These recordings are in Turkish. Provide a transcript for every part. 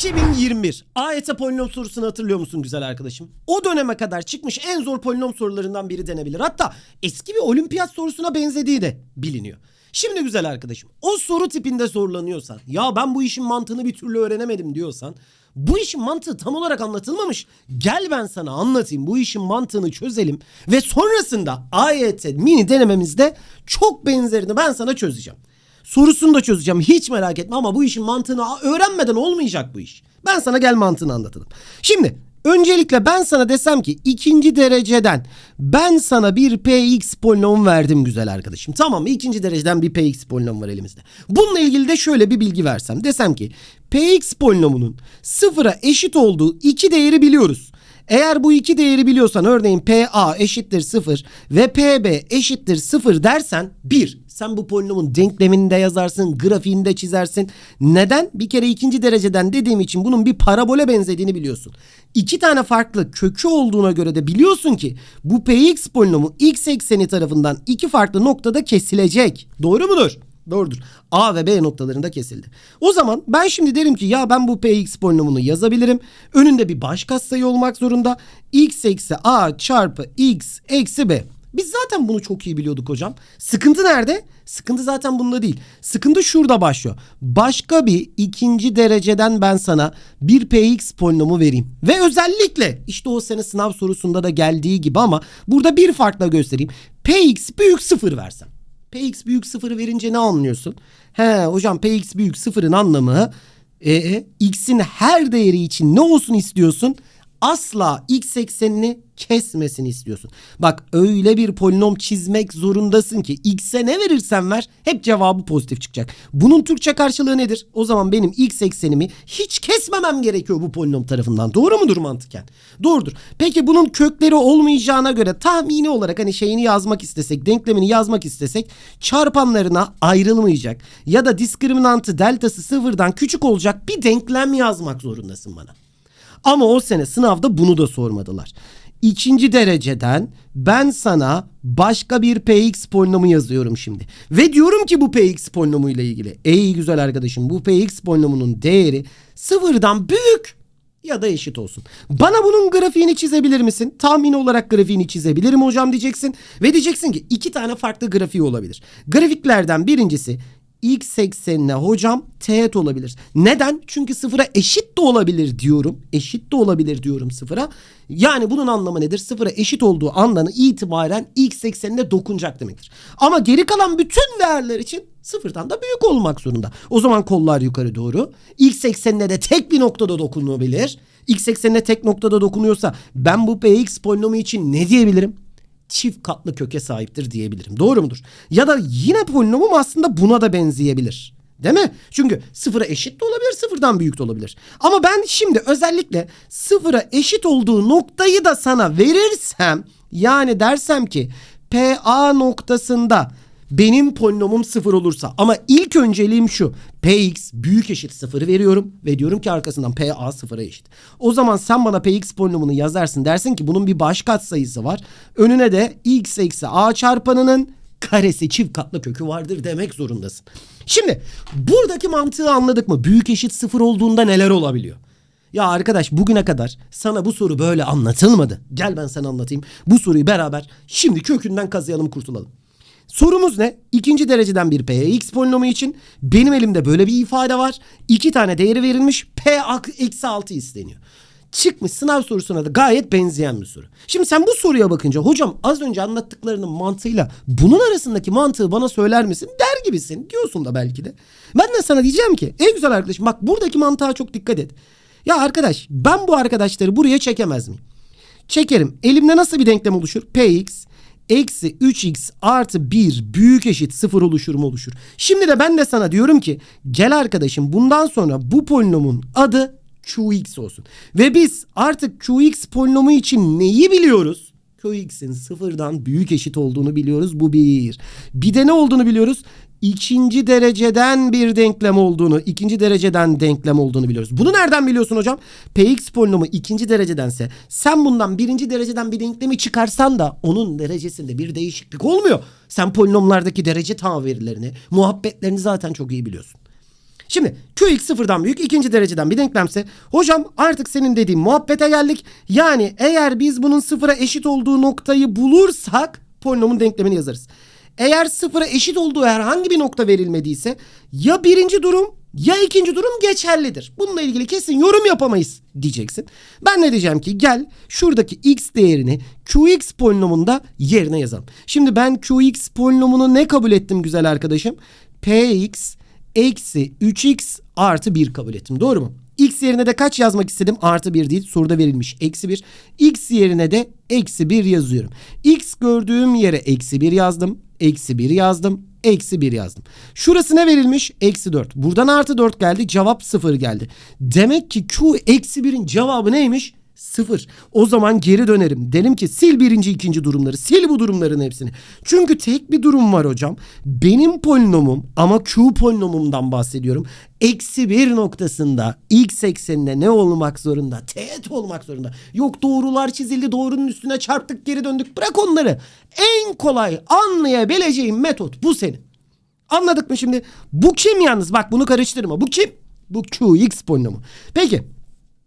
2021 AYT polinom sorusunu hatırlıyor musun güzel arkadaşım? O döneme kadar çıkmış en zor polinom sorularından biri denebilir. Hatta eski bir olimpiyat sorusuna benzediği de biliniyor. Şimdi güzel arkadaşım o soru tipinde zorlanıyorsan ya ben bu işin mantığını bir türlü öğrenemedim diyorsan bu işin mantığı tam olarak anlatılmamış. Gel ben sana anlatayım bu işin mantığını çözelim ve sonrasında AYT mini denememizde çok benzerini ben sana çözeceğim. Sorusunu da çözeceğim hiç merak etme ama bu işin mantığını öğrenmeden olmayacak bu iş. Ben sana gel mantığını anlatalım. Şimdi öncelikle ben sana desem ki ikinci dereceden ben sana bir px polinom verdim güzel arkadaşım. Tamam mı? İkinci dereceden bir px polinom var elimizde. Bununla ilgili de şöyle bir bilgi versem. Desem ki px polinomunun sıfıra eşit olduğu iki değeri biliyoruz. Eğer bu iki değeri biliyorsan örneğin PA eşittir 0 ve PB eşittir 0 dersen 1. Sen bu polinomun denklemini de yazarsın, grafiğini de çizersin. Neden? Bir kere ikinci dereceden dediğim için bunun bir parabole benzediğini biliyorsun. İki tane farklı kökü olduğuna göre de biliyorsun ki bu px polinomu x ekseni tarafından iki farklı noktada kesilecek. Doğru mudur? Doğrudur. A ve B noktalarında kesildi. O zaman ben şimdi derim ki ya ben bu px polinomunu yazabilirim. Önünde bir baş katsayı olmak zorunda. x eksi a çarpı x eksi b. Biz zaten bunu çok iyi biliyorduk hocam. Sıkıntı nerede? Sıkıntı zaten bunda değil. Sıkıntı şurada başlıyor. Başka bir ikinci dereceden ben sana bir px polinomu vereyim. Ve özellikle işte o sene sınav sorusunda da geldiği gibi ama burada bir farkla göstereyim. px büyük sıfır versem. Px büyük sıfırı verince ne anlıyorsun? He hocam Px büyük sıfırın anlamı e, x'in her değeri için ne olsun istiyorsun? Asla x eksenini kesmesini istiyorsun. Bak öyle bir polinom çizmek zorundasın ki x'e ne verirsen ver hep cevabı pozitif çıkacak. Bunun Türkçe karşılığı nedir? O zaman benim x eksenimi hiç kesmemem gerekiyor bu polinom tarafından. Doğru mudur mantıken? Doğrudur. Peki bunun kökleri olmayacağına göre tahmini olarak hani şeyini yazmak istesek, denklemini yazmak istesek çarpanlarına ayrılmayacak ya da diskriminantı deltası sıfırdan küçük olacak bir denklem yazmak zorundasın bana. Ama o sene sınavda bunu da sormadılar. İkinci dereceden ben sana başka bir px polinomu yazıyorum şimdi. Ve diyorum ki bu px polinomu ile ilgili. Ey güzel arkadaşım bu px polinomunun değeri sıfırdan büyük ya da eşit olsun. Bana bunun grafiğini çizebilir misin? Tahmin olarak grafiğini çizebilirim hocam diyeceksin. Ve diyeceksin ki iki tane farklı grafiği olabilir. Grafiklerden birincisi x eksenine hocam teğet olabilir. Neden? Çünkü sıfıra eşit de olabilir diyorum. Eşit de olabilir diyorum sıfıra. Yani bunun anlamı nedir? Sıfıra eşit olduğu andan itibaren x eksenine dokunacak demektir. Ama geri kalan bütün değerler için sıfırdan da büyük olmak zorunda. O zaman kollar yukarı doğru. X eksenine de tek bir noktada dokunulabilir. X eksenine tek noktada dokunuyorsa ben bu px polinomu için ne diyebilirim? Çift katlı köke sahiptir diyebilirim. Doğru mudur? Ya da yine polinomum aslında buna da benzeyebilir. Değil mi? Çünkü sıfıra eşit de olabilir, sıfırdan büyük de olabilir. Ama ben şimdi özellikle sıfıra eşit olduğu noktayı da sana verirsem yani dersem ki PA noktasında benim polinomum sıfır olursa ama ilk önceliğim şu. Px büyük eşit sıfırı veriyorum ve diyorum ki arkasından Pa sıfıra eşit. O zaman sen bana Px polinomunu yazarsın dersin ki bunun bir baş katsayısı var. Önüne de x eksi a çarpanının karesi çift katlı kökü vardır demek zorundasın. Şimdi buradaki mantığı anladık mı? Büyük eşit sıfır olduğunda neler olabiliyor? Ya arkadaş bugüne kadar sana bu soru böyle anlatılmadı. Gel ben sana anlatayım. Bu soruyu beraber şimdi kökünden kazıyalım kurtulalım. Sorumuz ne? İkinci dereceden bir px polinomu için benim elimde böyle bir ifade var. İki tane değeri verilmiş. p eksi 6 isteniyor. Çıkmış sınav sorusuna da gayet benzeyen bir soru. Şimdi sen bu soruya bakınca hocam az önce anlattıklarının mantığıyla bunun arasındaki mantığı bana söyler misin der gibisin diyorsun da belki de. Ben de sana diyeceğim ki ey güzel arkadaşım bak buradaki mantığa çok dikkat et. Ya arkadaş ben bu arkadaşları buraya çekemez miyim? Çekerim. Elimde nasıl bir denklem oluşur? Px eksi 3x artı 1 büyük eşit 0 oluşur mu oluşur. Şimdi de ben de sana diyorum ki gel arkadaşım bundan sonra bu polinomun adı qx olsun. Ve biz artık qx polinomu için neyi biliyoruz? qx'in sıfırdan büyük eşit olduğunu biliyoruz. Bu bir. Bir de ne olduğunu biliyoruz? İkinci dereceden bir denklem olduğunu, ikinci dereceden denklem olduğunu biliyoruz. Bunu nereden biliyorsun hocam? Px polinomu ikinci derecedense sen bundan birinci dereceden bir denklemi çıkarsan da onun derecesinde bir değişiklik olmuyor. Sen polinomlardaki derece verilerini, muhabbetlerini zaten çok iyi biliyorsun. Şimdi Qx sıfırdan büyük ikinci dereceden bir denklemse hocam artık senin dediğin muhabbete geldik. Yani eğer biz bunun sıfıra eşit olduğu noktayı bulursak polinomun denklemini yazarız. Eğer sıfıra eşit olduğu herhangi bir nokta verilmediyse ya birinci durum ya ikinci durum geçerlidir. Bununla ilgili kesin yorum yapamayız diyeceksin. Ben ne diyeceğim ki gel şuradaki x değerini qx polinomunda yerine yazalım. Şimdi ben qx polinomunu ne kabul ettim güzel arkadaşım? px eksi 3x artı 1 kabul ettim. Doğru mu? X yerine de kaç yazmak istedim? Artı 1 değil. Soruda verilmiş. Eksi 1. X yerine de eksi 1 yazıyorum. X gördüğüm yere eksi 1 yazdım. Eksi 1 yazdım. Eksi 1 yazdım. Şurası ne verilmiş? Eksi 4. Buradan artı 4 geldi. Cevap 0 geldi. Demek ki Q eksi 1'in cevabı neymiş? Sıfır. O zaman geri dönerim. Derim ki sil birinci ikinci durumları. Sil bu durumların hepsini. Çünkü tek bir durum var hocam. Benim polinomum ama Q polinomumdan bahsediyorum. Eksi bir noktasında x eksenine ne olmak zorunda? Teğet olmak zorunda. Yok doğrular çizildi doğrunun üstüne çarptık geri döndük. Bırak onları. En kolay anlayabileceğim metot bu senin. Anladık mı şimdi? Bu kim yalnız? Bak bunu karıştırma. Bu kim? Bu Qx polinomu. Peki.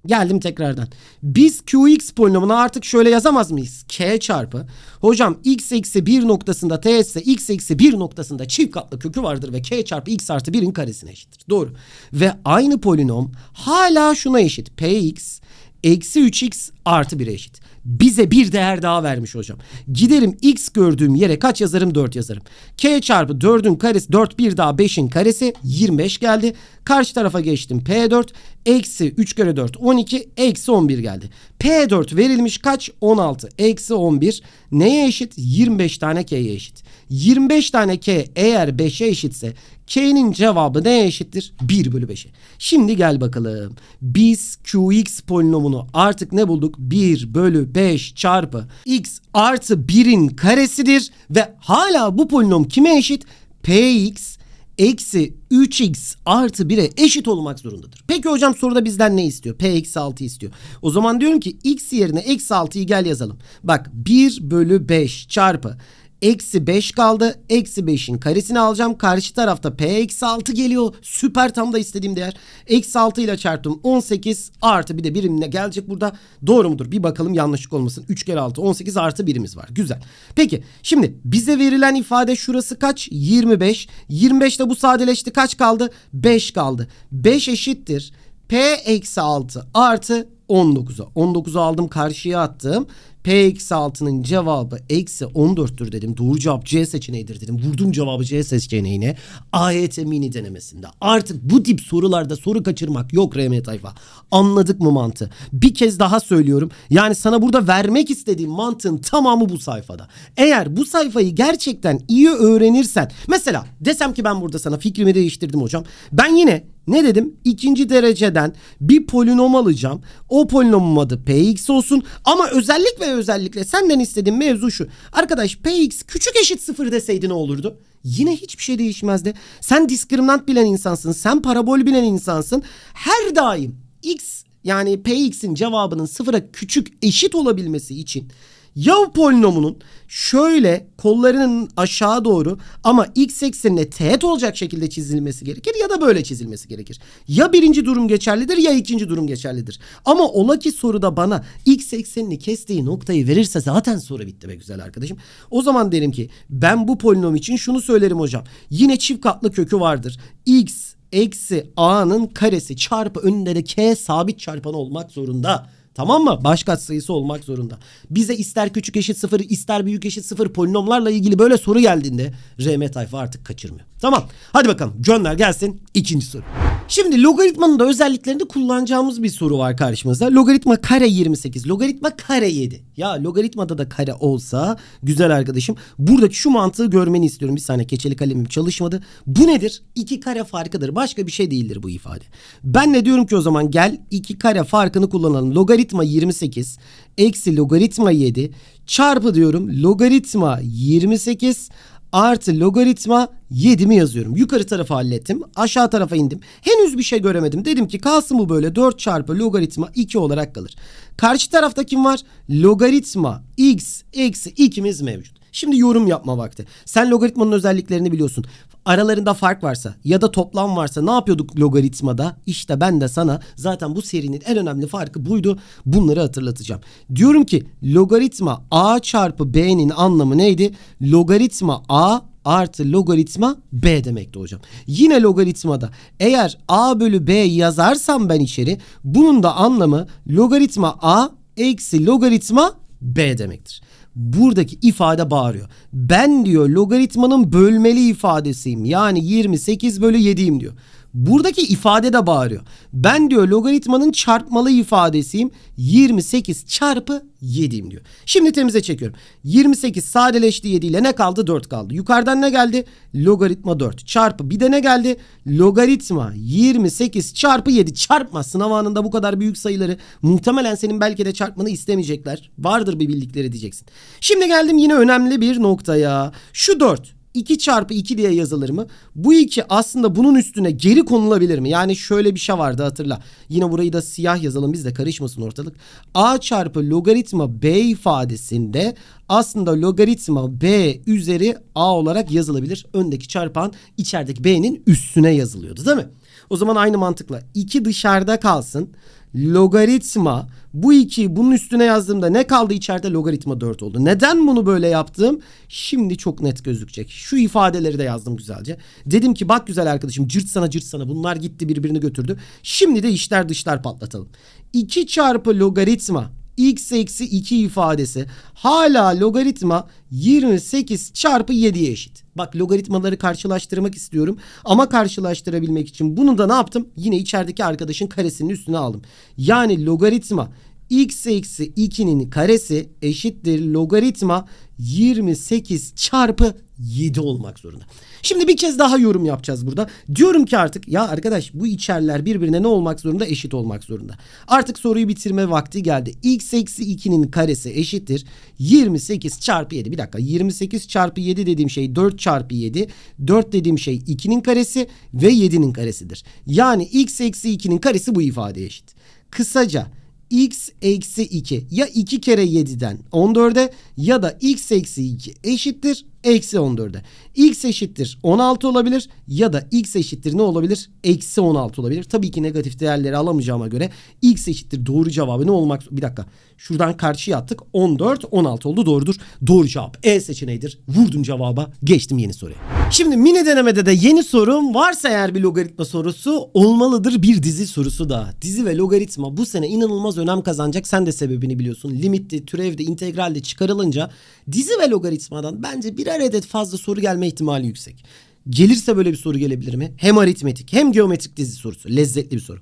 Geldim tekrardan. Biz Qx polinomunu artık şöyle yazamaz mıyız? K çarpı. Hocam x eksi 1 noktasında t ise x eksi 1 noktasında çift katlı kökü vardır ve k çarpı x artı 1'in karesine eşittir. Doğru. Ve aynı polinom hala şuna eşit. px eksi 3x artı 1'e eşit. Bize bir değer daha vermiş hocam. Giderim x gördüğüm yere kaç yazarım 4 yazarım. K çarpı 4'ün karesi 4 bir daha 5'in karesi 25 geldi. Karşı tarafa geçtim P4 eksi 3 kere 4 12 eksi 11 geldi. P4 verilmiş kaç 16 eksi 11 neye eşit 25 tane K'ye eşit. 25 tane K eğer 5'e eşitse K'nin cevabı neye eşittir? 1 bölü 5'e. Şimdi gel bakalım. Biz Qx polinomunu artık ne bulduk? 1 bölü 5 çarpı x artı 1'in karesidir. Ve hala bu polinom kime eşit? Px eksi 3x artı 1'e eşit olmak zorundadır. Peki hocam soruda bizden ne istiyor? P eksi 6 istiyor. O zaman diyorum ki x yerine eksi 6'yı gel yazalım. Bak 1 bölü 5 çarpı Eksi 5 kaldı. Eksi 5'in karesini alacağım. Karşı tarafta P eksi 6 geliyor. Süper tam da istediğim değer. Eksi 6 ile çarptım. 18 artı bir de birimine gelecek burada. Doğru mudur? Bir bakalım yanlışlık olmasın. 3 kere 6 18 artı birimiz var. Güzel. Peki şimdi bize verilen ifade şurası kaç? 25. 25'te bu sadeleşti. Kaç kaldı? 5 kaldı. 5 eşittir. P eksi 6 artı 19'a. 19'u aldım karşıya attım. P eksi 6'nın cevabı eksi 14'tür dedim. Doğru cevap C seçeneğidir dedim. Vurdum cevabı C seçeneğine. AYT mini denemesinde. Artık bu tip sorularda soru kaçırmak yok RM tayfa. Anladık mı mantığı? Bir kez daha söylüyorum. Yani sana burada vermek istediğim mantığın tamamı bu sayfada. Eğer bu sayfayı gerçekten iyi öğrenirsen. Mesela desem ki ben burada sana fikrimi değiştirdim hocam. Ben yine ne dedim? İkinci dereceden bir polinom alacağım. O polinomum adı px olsun. Ama özellik ve özellikle senden istediğim mevzu şu. Arkadaş px küçük eşit sıfır deseydi ne olurdu? Yine hiçbir şey değişmezdi. Sen diskriminant bilen insansın. Sen parabol bilen insansın. Her daim x yani px'in cevabının sıfıra küçük eşit olabilmesi için ya polinomunun şöyle kollarının aşağı doğru ama x eksenine teğet olacak şekilde çizilmesi gerekir ya da böyle çizilmesi gerekir. Ya birinci durum geçerlidir ya ikinci durum geçerlidir. Ama ola ki soruda bana x eksenini kestiği noktayı verirse zaten soru bitti be güzel arkadaşım. O zaman derim ki ben bu polinom için şunu söylerim hocam. Yine çift katlı kökü vardır. x eksi a'nın karesi çarpı önünde de k sabit çarpanı olmak zorunda. Tamam mı? Baş katsayısı olmak zorunda. Bize ister küçük eşit sıfır ister büyük eşit sıfır polinomlarla ilgili böyle soru geldiğinde RM tayfa artık kaçırmıyor. Tamam. Hadi bakalım gönder gelsin ikinci soru. Şimdi logaritmanın da özelliklerinde kullanacağımız bir soru var karşımızda. Logaritma kare 28, logaritma kare 7. Ya logaritmada da kare olsa güzel arkadaşım. Buradaki şu mantığı görmeni istiyorum. Bir saniye keçeli kalemim çalışmadı. Bu nedir? İki kare farkıdır. Başka bir şey değildir bu ifade. Ben ne diyorum ki o zaman gel iki kare farkını kullanalım. Logaritma 28 eksi logaritma 7 çarpı diyorum. Logaritma 28 artı logaritma 7'mi yazıyorum. Yukarı tarafa hallettim. Aşağı tarafa indim. Henüz bir şey göremedim. Dedim ki kalsın bu böyle 4 çarpı logaritma 2 olarak kalır. Karşı tarafta kim var? Logaritma x eksi 2'miz mevcut. Şimdi yorum yapma vakti. Sen logaritmanın özelliklerini biliyorsun. Aralarında fark varsa ya da toplam varsa ne yapıyorduk logaritmada? İşte ben de sana zaten bu serinin en önemli farkı buydu. Bunları hatırlatacağım. Diyorum ki logaritma a çarpı b'nin anlamı neydi? Logaritma a artı logaritma b demekti hocam. Yine logaritmada eğer a bölü b yazarsam ben içeri bunun da anlamı logaritma a eksi logaritma b demektir. Buradaki ifade bağırıyor. Ben diyor logaritmanın bölmeli ifadesiyim. Yani 28 bölü 7'yim diyor. Buradaki ifade de bağırıyor. Ben diyor logaritmanın çarpmalı ifadesiyim. 28 çarpı 7'yim diyor. Şimdi temize çekiyorum. 28 sadeleşti 7 ile ne kaldı? 4 kaldı. Yukarıdan ne geldi? Logaritma 4 çarpı bir de ne geldi? Logaritma 28 çarpı 7 çarpma. Sınav anında bu kadar büyük sayıları muhtemelen senin belki de çarpmanı istemeyecekler. Vardır bir bildikleri diyeceksin. Şimdi geldim yine önemli bir noktaya. Şu 4 2 çarpı 2 diye yazılır mı? Bu 2 aslında bunun üstüne geri konulabilir mi? Yani şöyle bir şey vardı hatırla. Yine burayı da siyah yazalım biz de karışmasın ortalık. A çarpı logaritma B ifadesinde aslında logaritma B üzeri A olarak yazılabilir. Öndeki çarpan içerideki B'nin üstüne yazılıyordu değil mi? O zaman aynı mantıkla 2 dışarıda kalsın. Logaritma bu 2'yi bunun üstüne yazdığımda ne kaldı içeride? Logaritma 4 oldu. Neden bunu böyle yaptım? Şimdi çok net gözükecek. Şu ifadeleri de yazdım güzelce. Dedim ki bak güzel arkadaşım cırt sana cırt sana bunlar gitti birbirini götürdü. Şimdi de işler dışlar patlatalım. 2 çarpı logaritma x eksi 2 ifadesi hala logaritma 28 çarpı 7'ye eşit. Bak logaritmaları karşılaştırmak istiyorum ama karşılaştırabilmek için bunu da ne yaptım? Yine içerideki arkadaşın karesinin üstüne aldım. Yani logaritma x eksi 2'nin karesi eşittir logaritma 28 çarpı 7 olmak zorunda. Şimdi bir kez daha yorum yapacağız burada. Diyorum ki artık ya arkadaş bu içerler birbirine ne olmak zorunda? Eşit olmak zorunda. Artık soruyu bitirme vakti geldi. x eksi 2'nin karesi eşittir 28 çarpı 7. Bir dakika 28 çarpı 7 dediğim şey 4 çarpı 7. 4 dediğim şey 2'nin karesi ve 7'nin karesidir. Yani x eksi 2'nin karesi bu ifadeye eşit. Kısaca x eksi 2 ya 2 kere 7'den 14'e ya da x eksi 2 eşittir eksi 14'e. x eşittir 16 olabilir ya da x eşittir ne olabilir? Eksi 16 olabilir. Tabii ki negatif değerleri alamayacağıma göre x eşittir doğru cevabı ne olmak? Bir dakika şuradan karşıya attık 14 16 oldu doğrudur. Doğru cevap E seçeneğidir. Vurdum cevaba geçtim yeni soruya. Şimdi mini denemede de yeni sorum varsa eğer bir logaritma sorusu olmalıdır bir dizi sorusu da. Dizi ve logaritma bu sene inanılmaz önem kazanacak. Sen de sebebini biliyorsun. Limitti, türevde, integralde çıkarılınca dizi ve logaritmadan bence birer adet fazla soru gelme ihtimali yüksek. Gelirse böyle bir soru gelebilir mi? Hem aritmetik hem geometrik dizi sorusu. Lezzetli bir soru.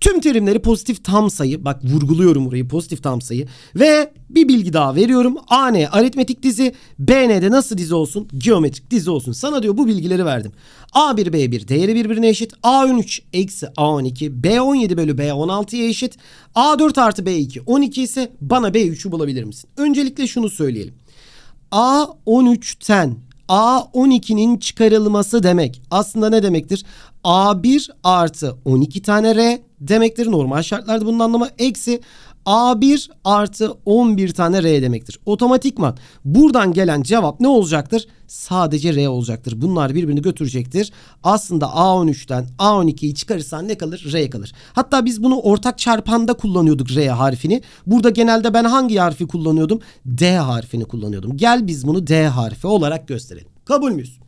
Tüm terimleri pozitif tam sayı. Bak vurguluyorum burayı pozitif tam sayı. Ve bir bilgi daha veriyorum. AN aritmetik dizi. BN'de nasıl dizi olsun? Geometrik dizi olsun. Sana diyor bu bilgileri verdim. A1 B1 değeri birbirine eşit. A13 eksi A12. B17 bölü B16'ya eşit. A4 artı B2 12 ise bana B3'ü bulabilir misin? Öncelikle şunu söyleyelim. A13'ten A12'nin çıkarılması demek aslında ne demektir? A1 artı 12 tane R demektir. Normal şartlarda bunun anlamı eksi A1 artı 11 tane R demektir. Otomatikman buradan gelen cevap ne olacaktır? Sadece R olacaktır. Bunlar birbirini götürecektir. Aslında A13'ten A12'yi çıkarırsan ne kalır? R kalır. Hatta biz bunu ortak çarpanda kullanıyorduk R harfini. Burada genelde ben hangi harfi kullanıyordum? D harfini kullanıyordum. Gel biz bunu D harfi olarak gösterelim. Kabul müyüz?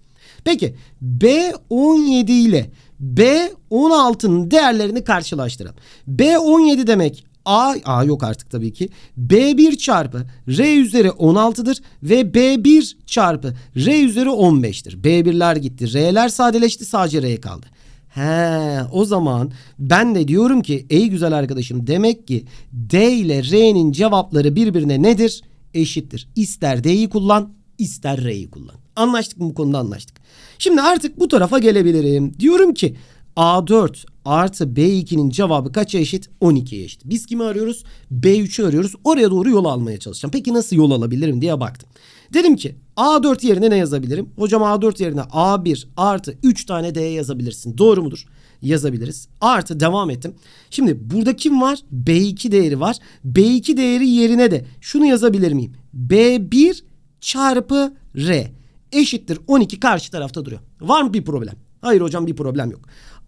Peki B17 ile B16'nın değerlerini karşılaştıralım. B17 demek A, A yok artık tabii ki. B1 çarpı R üzeri 16'dır ve B1 çarpı R üzeri 15'tir. B1'ler gitti. R'ler sadeleşti sadece R kaldı. He, o zaman ben de diyorum ki ey güzel arkadaşım demek ki D ile R'nin cevapları birbirine nedir? Eşittir. İster D'yi kullan, ister R'yi kullan. Anlaştık mı bu konuda anlaştık. Şimdi artık bu tarafa gelebilirim. Diyorum ki A4 artı B2'nin cevabı kaça eşit? 12'ye eşit. Biz kimi arıyoruz? B3'ü arıyoruz. Oraya doğru yol almaya çalışacağım. Peki nasıl yol alabilirim diye baktım. Dedim ki A4 yerine ne yazabilirim? Hocam A4 yerine A1 artı 3 tane D yazabilirsin. Doğru mudur? Yazabiliriz. Artı devam ettim. Şimdi burada kim var? B2 değeri var. B2 değeri yerine de şunu yazabilir miyim? B1 çarpı R eşittir 12 karşı tarafta duruyor. Var mı bir problem? Hayır hocam bir problem yok.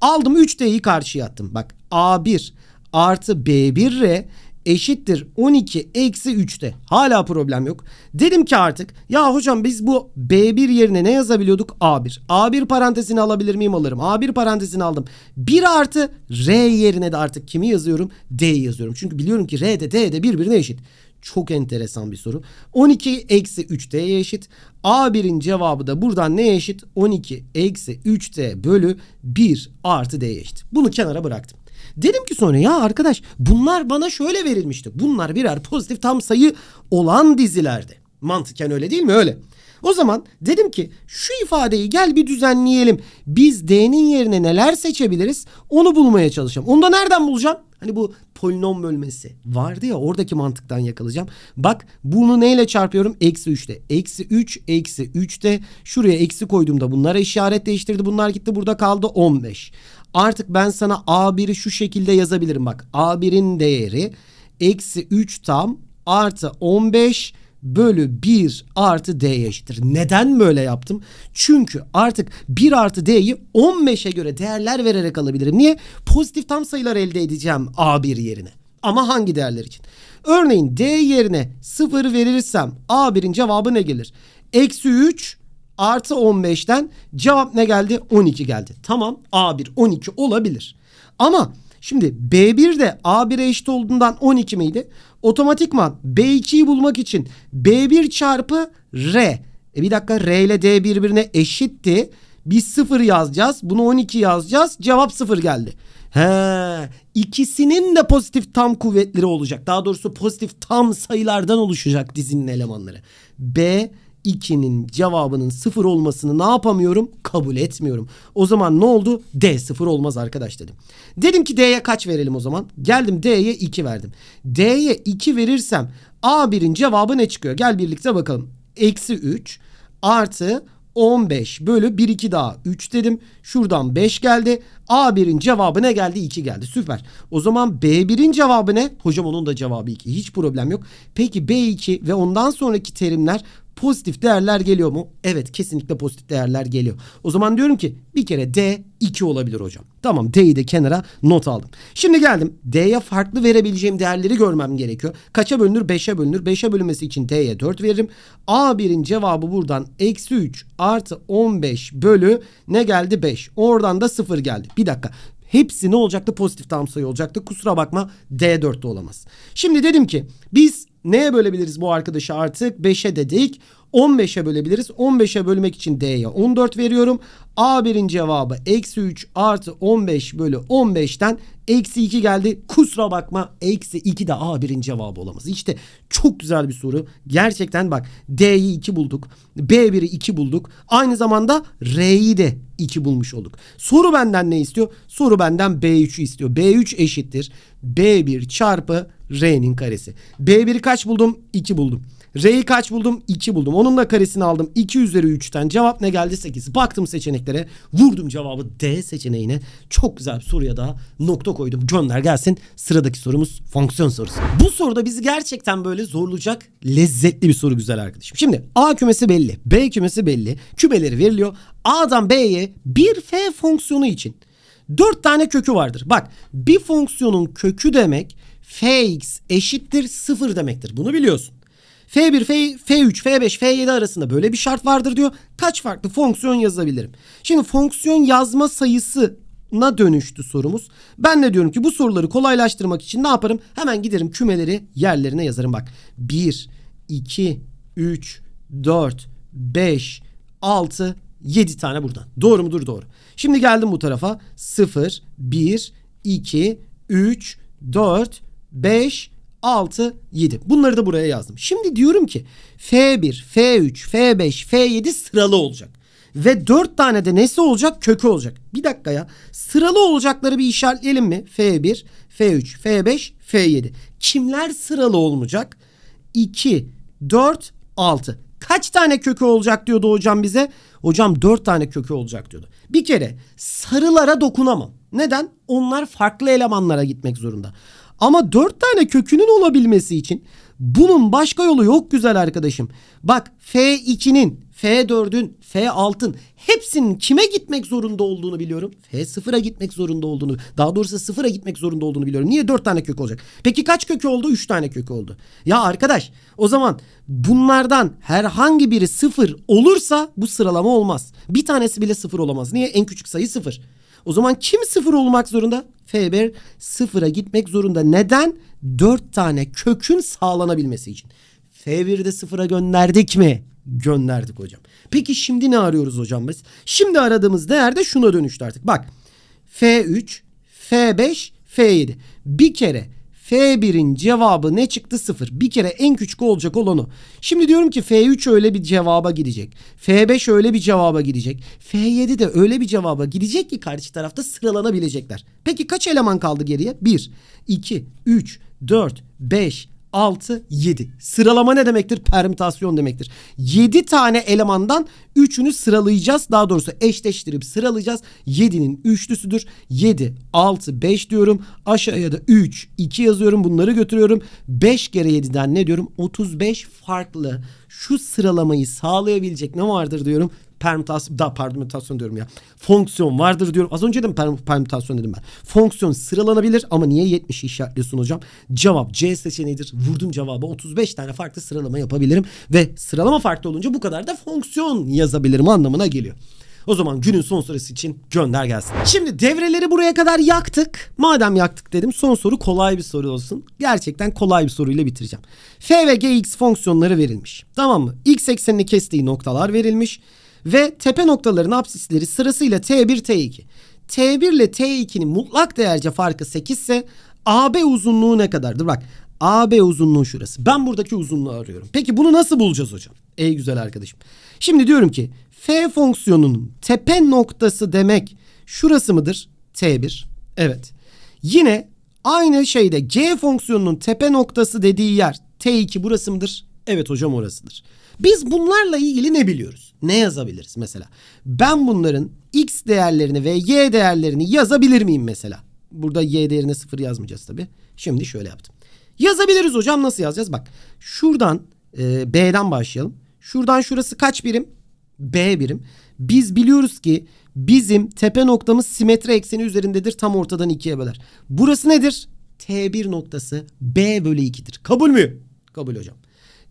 Aldım 3D'yi karşıya attım. Bak A1 artı B1R eşittir 12 eksi 3'te. Hala problem yok. Dedim ki artık ya hocam biz bu B1 yerine ne yazabiliyorduk? A1. A1 parantezini alabilir miyim? Alırım. A1 parantezini aldım. 1 artı R yerine de artık kimi yazıyorum? D'yi yazıyorum. Çünkü biliyorum ki R de D de birbirine eşit. Çok enteresan bir soru. 12 eksi 3D'ye eşit. A1'in cevabı da buradan neye eşit? 12 eksi 3D bölü 1 artı D'ye eşit. Bunu kenara bıraktım. Dedim ki sonra ya arkadaş bunlar bana şöyle verilmişti. Bunlar birer pozitif tam sayı olan dizilerdi. Mantıken öyle değil mi? Öyle. O zaman dedim ki şu ifadeyi gel bir düzenleyelim. Biz D'nin yerine neler seçebiliriz? Onu bulmaya çalışacağım. Onu da nereden bulacağım? Hani bu polinom bölmesi vardı ya oradaki mantıktan yakalayacağım. Bak bunu neyle çarpıyorum? Eksi 3'te. Eksi 3 eksi 3'te. Şuraya eksi koyduğumda bunlara işaret değiştirdi. Bunlar gitti burada kaldı 15. Artık ben sana A1'i şu şekilde yazabilirim. Bak A1'in değeri eksi 3 tam artı 15 bölü 1 artı D'ye eşittir. Neden böyle yaptım? Çünkü artık 1 artı D'yi 15'e göre değerler vererek alabilirim. Niye? Pozitif tam sayılar elde edeceğim A1 yerine. Ama hangi değerler için? Örneğin D yerine 0 verirsem A1'in cevabı ne gelir? Eksi 3 artı 15'ten cevap ne geldi? 12 geldi. Tamam A1 12 olabilir. Ama şimdi B1 de A1'e eşit olduğundan 12 miydi? Otomatikman B2'yi bulmak için B1 çarpı R. E bir dakika R ile D birbirine eşitti. Biz 0 yazacağız. Bunu 12 yazacağız. Cevap 0 geldi. He, ikisinin de pozitif tam kuvvetleri olacak. Daha doğrusu pozitif tam sayılardan oluşacak dizinin elemanları. B 2'nin cevabının sıfır olmasını ne yapamıyorum? Kabul etmiyorum. O zaman ne oldu? D sıfır olmaz arkadaş dedim. Dedim ki D'ye kaç verelim o zaman? Geldim D'ye 2 verdim. D'ye 2 verirsem A1'in cevabı ne çıkıyor? Gel birlikte bakalım. Eksi 3 artı 15 bölü 1 2 daha 3 dedim. Şuradan 5 geldi. A1'in cevabı ne geldi? 2 geldi. Süper. O zaman B1'in cevabı ne? Hocam onun da cevabı 2. Hiç problem yok. Peki B2 ve ondan sonraki terimler pozitif değerler geliyor mu? Evet kesinlikle pozitif değerler geliyor. O zaman diyorum ki bir kere D 2 olabilir hocam. Tamam D'yi de kenara not aldım. Şimdi geldim D'ye farklı verebileceğim değerleri görmem gerekiyor. Kaça bölünür? 5'e bölünür. 5'e bölünmesi için D'ye 4 veririm. A1'in cevabı buradan eksi 3 artı 15 bölü ne geldi? 5. Oradan da 0 geldi. Bir dakika. Hepsi ne olacaktı? Pozitif tam sayı olacaktı. Kusura bakma D4'te olamaz. Şimdi dedim ki biz neye bölebiliriz bu arkadaşı artık? 5'e dedik. 15'e bölebiliriz. 15'e bölmek için D'ye 14 veriyorum. A1'in cevabı eksi 3 artı 15 bölü 15'ten eksi 2 geldi. Kusura bakma eksi 2 de A1'in cevabı olamaz. İşte çok güzel bir soru. Gerçekten bak D'yi 2 bulduk. B1'i 2 bulduk. Aynı zamanda R'yi de 2 bulmuş olduk. Soru benden ne istiyor? Soru benden B3'ü istiyor. B3 eşittir. B1 çarpı R'nin karesi. B1'i kaç buldum? 2 buldum. R'yi kaç buldum? 2 buldum. Onun da karesini aldım. 2 üzeri 3'ten. Cevap ne geldi? 8. Baktım seçeneklere. Vurdum cevabı D seçeneğine. Çok güzel bir soruya da nokta koydum. Gönder gelsin. Sıradaki sorumuz fonksiyon sorusu. Bu soruda bizi gerçekten böyle zorlayacak lezzetli bir soru güzel arkadaşım. Şimdi A kümesi belli. B kümesi belli. Kümeleri veriliyor. A'dan B'ye bir F fonksiyonu için 4 tane kökü vardır. Bak bir fonksiyonun kökü demek fx eşittir 0 demektir. Bunu biliyorsun. F1, F, F3, F5, F7 arasında böyle bir şart vardır diyor. Kaç farklı fonksiyon yazabilirim? Şimdi fonksiyon yazma sayısına dönüştü sorumuz. Ben de diyorum ki bu soruları kolaylaştırmak için ne yaparım? Hemen giderim kümeleri yerlerine yazarım. Bak 1, 2, 3, 4, 5, 6, 7 tane buradan. Doğru mudur? Doğru. Şimdi geldim bu tarafa. 0, 1, 2, 3, 4, 5, 6, 7. Bunları da buraya yazdım. Şimdi diyorum ki F1, F3, F5, F7 sıralı olacak. Ve 4 tane de nesi olacak? Kökü olacak. Bir dakika ya. Sıralı olacakları bir işaretleyelim mi? F1, F3, F5, F7. Kimler sıralı olmayacak? 2, 4, 6. Kaç tane kökü olacak diyordu hocam bize? Hocam 4 tane kökü olacak diyordu. Bir kere sarılara dokunamam. Neden? Onlar farklı elemanlara gitmek zorunda. Ama 4 tane kökünün olabilmesi için bunun başka yolu yok güzel arkadaşım. Bak F2'nin, F4'ün, F6'ın hepsinin kime gitmek zorunda olduğunu biliyorum. F0'a gitmek zorunda olduğunu, daha doğrusu 0'a gitmek zorunda olduğunu biliyorum. Niye 4 tane kök olacak? Peki kaç kökü oldu? 3 tane kökü oldu. Ya arkadaş o zaman bunlardan herhangi biri 0 olursa bu sıralama olmaz. Bir tanesi bile 0 olamaz. Niye? En küçük sayı 0. O zaman kim sıfır olmak zorunda? F1 sıfıra gitmek zorunda. Neden? 4 tane kökün sağlanabilmesi için. F1'de sıfıra gönderdik mi? Gönderdik hocam. Peki şimdi ne arıyoruz hocam biz? Şimdi aradığımız değer de şuna dönüştü artık. Bak F3, F5, F7. Bir kere F1'in cevabı ne çıktı? Sıfır. Bir kere en küçük olacak olan o. Şimdi diyorum ki F3 öyle bir cevaba gidecek. F5 öyle bir cevaba gidecek. F7 de öyle bir cevaba gidecek ki karşı tarafta sıralanabilecekler. Peki kaç eleman kaldı geriye? 1, 2, 3, 4, 5, 6, 7. Sıralama ne demektir? Permütasyon demektir. 7 tane elemandan 3'ünü sıralayacağız. Daha doğrusu eşleştirip sıralayacağız. 7'nin üçlüsüdür. 7, 6, 5 diyorum. Aşağıya da 3, 2 yazıyorum. Bunları götürüyorum. 5 kere 7'den ne diyorum? 35 farklı şu sıralamayı sağlayabilecek ne vardır diyorum. Permütasyon, da permütasyon diyorum ya. Fonksiyon vardır diyorum. Az önce de mi per- permütasyon dedim ben. Fonksiyon sıralanabilir ama niye 70 işaretliyorsun hocam? Cevap C seçeneğidir. Vurdum cevaba 35 tane farklı sıralama yapabilirim ve sıralama farklı olunca bu kadar da fonksiyon yazabilirim anlamına geliyor. O zaman günün son sorusu için gönder gelsin. Şimdi devreleri buraya kadar yaktık. Madem yaktık dedim son soru kolay bir soru olsun. Gerçekten kolay bir soruyla bitireceğim. F ve Gx fonksiyonları verilmiş. Tamam mı? X eksenini kestiği noktalar verilmiş. Ve tepe noktaların apsisleri sırasıyla T1, T2. T1 ile T2'nin mutlak değerce farkı 8 ise AB uzunluğu ne kadardır? Bak AB uzunluğu şurası. Ben buradaki uzunluğu arıyorum. Peki bunu nasıl bulacağız hocam? Ey güzel arkadaşım. Şimdi diyorum ki F fonksiyonunun tepe noktası demek şurası mıdır? T1. Evet. Yine aynı şeyde G fonksiyonunun tepe noktası dediği yer T2 burası mıdır? Evet hocam orasıdır. Biz bunlarla ilgili ne biliyoruz? Ne yazabiliriz mesela? Ben bunların x değerlerini ve y değerlerini yazabilir miyim mesela? Burada y değerine sıfır yazmayacağız tabii. Şimdi şöyle yaptım. Yazabiliriz hocam nasıl yazacağız? Bak şuradan e, B'den başlayalım. Şuradan şurası kaç birim? B birim. Biz biliyoruz ki bizim tepe noktamız simetri ekseni üzerindedir. Tam ortadan ikiye böler. Burası nedir? T1 noktası B bölü 2'dir. Kabul mü? Kabul hocam.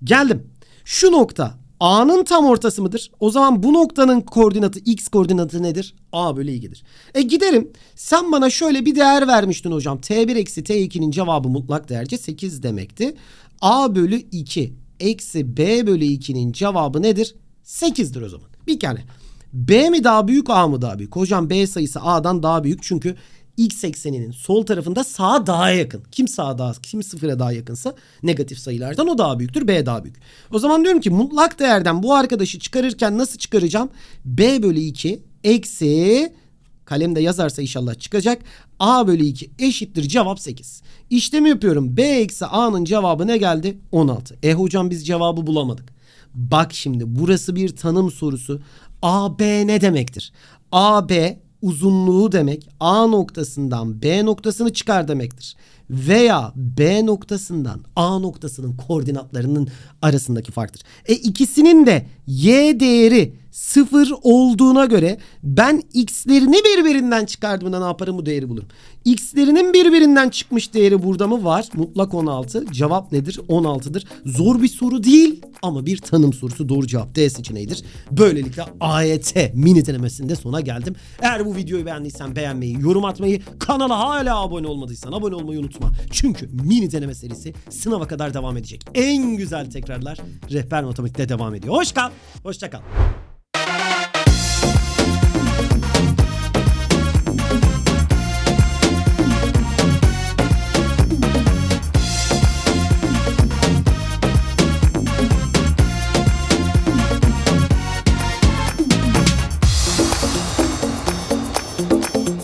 Geldim. Şu nokta A'nın tam ortası mıdır? O zaman bu noktanın koordinatı x koordinatı nedir? A bölü 2'dir. E giderim. Sen bana şöyle bir değer vermiştin hocam. T1 eksi T2'nin cevabı mutlak değerce 8 demekti. A bölü 2 eksi B bölü 2'nin cevabı nedir? 8'dir o zaman. Bir kere. B mi daha büyük A mı daha büyük? Hocam B sayısı A'dan daha büyük çünkü x ekseninin sol tarafında sağa daha yakın. Kim sağa daha, kim sıfıra daha yakınsa negatif sayılardan o daha büyüktür. B daha büyük. O zaman diyorum ki mutlak değerden bu arkadaşı çıkarırken nasıl çıkaracağım? B bölü 2 eksi kalemde yazarsa inşallah çıkacak. A bölü 2 eşittir cevap 8. İşlemi yapıyorum. B eksi A'nın cevabı ne geldi? 16. E hocam biz cevabı bulamadık. Bak şimdi burası bir tanım sorusu. AB ne demektir? AB uzunluğu demek A noktasından B noktasını çıkar demektir. Veya B noktasından A noktasının koordinatlarının arasındaki farktır. E ikisinin de Y değeri sıfır olduğuna göre ben x'lerini birbirinden çıkardığımda ne yaparım bu değeri bulurum. X'lerinin birbirinden çıkmış değeri burada mı var? Mutlak 16. Cevap nedir? 16'dır. Zor bir soru değil ama bir tanım sorusu. Doğru cevap D seçeneğidir. Böylelikle AYT mini denemesinde sona geldim. Eğer bu videoyu beğendiysen beğenmeyi, yorum atmayı, kanala hala abone olmadıysan abone olmayı unutma. Çünkü mini deneme serisi sınava kadar devam edecek. En güzel tekrarlar rehber matematikte devam ediyor. Hoş kal, hoşça kal.